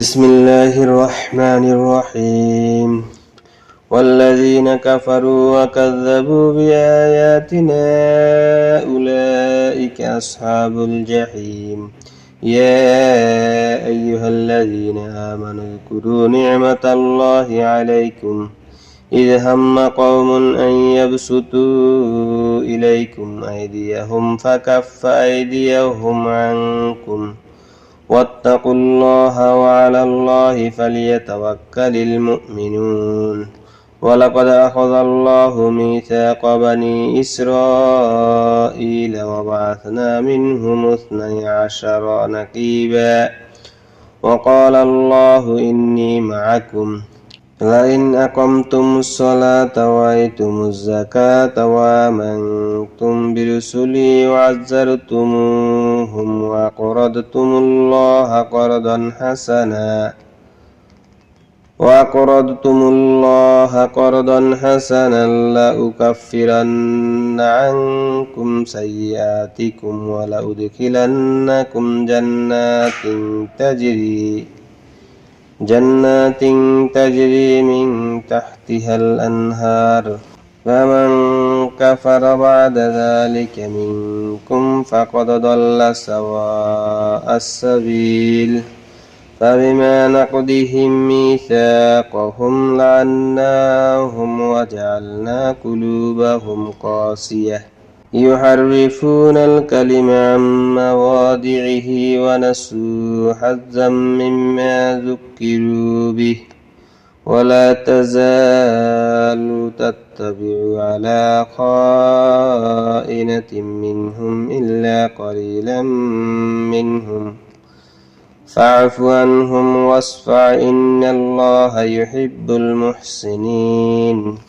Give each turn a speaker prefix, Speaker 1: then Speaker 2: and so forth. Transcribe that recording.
Speaker 1: بسم الله الرحمن الرحيم. والذين كفروا وكذبوا بآياتنا أولئك أصحاب الجحيم. يا أيها الذين آمنوا اذكروا نعمة الله عليكم. إذ هم قوم أن يبسطوا إليكم أيديهم فكف أيديهم عنكم. واتقوا الله وعلى الله فليتوكل المؤمنون. ولقد أخذ الله ميثاق بني إسرائيل وبعثنا منهم اثني عشر نقيبا. وقال الله إني معكم. لئن أقمتم الصلاة وآتيتم الزكاة وآمنتم برسلي وعزرتموهم وأقرضتم الله قرضا حسنا وأقرضتم الله قرضا حسنا لأكفرن عنكم سيئاتكم ولأدخلنكم جنات تجري جنات تجري من تحتها الأنهار. فمن كفر بعد ذلك منكم فقد ضل سواء السبيل. فبما نقضهم ميثاقهم لعناهم وجعلنا قلوبهم قاسية. يحرفون الكلم عن مواضعه ونسوا حظا مما ذكروا به ولا تزال تتبع على خائنة منهم إلا قليلا منهم. فاعف عنهم واصفع إن الله يحب المحسنين.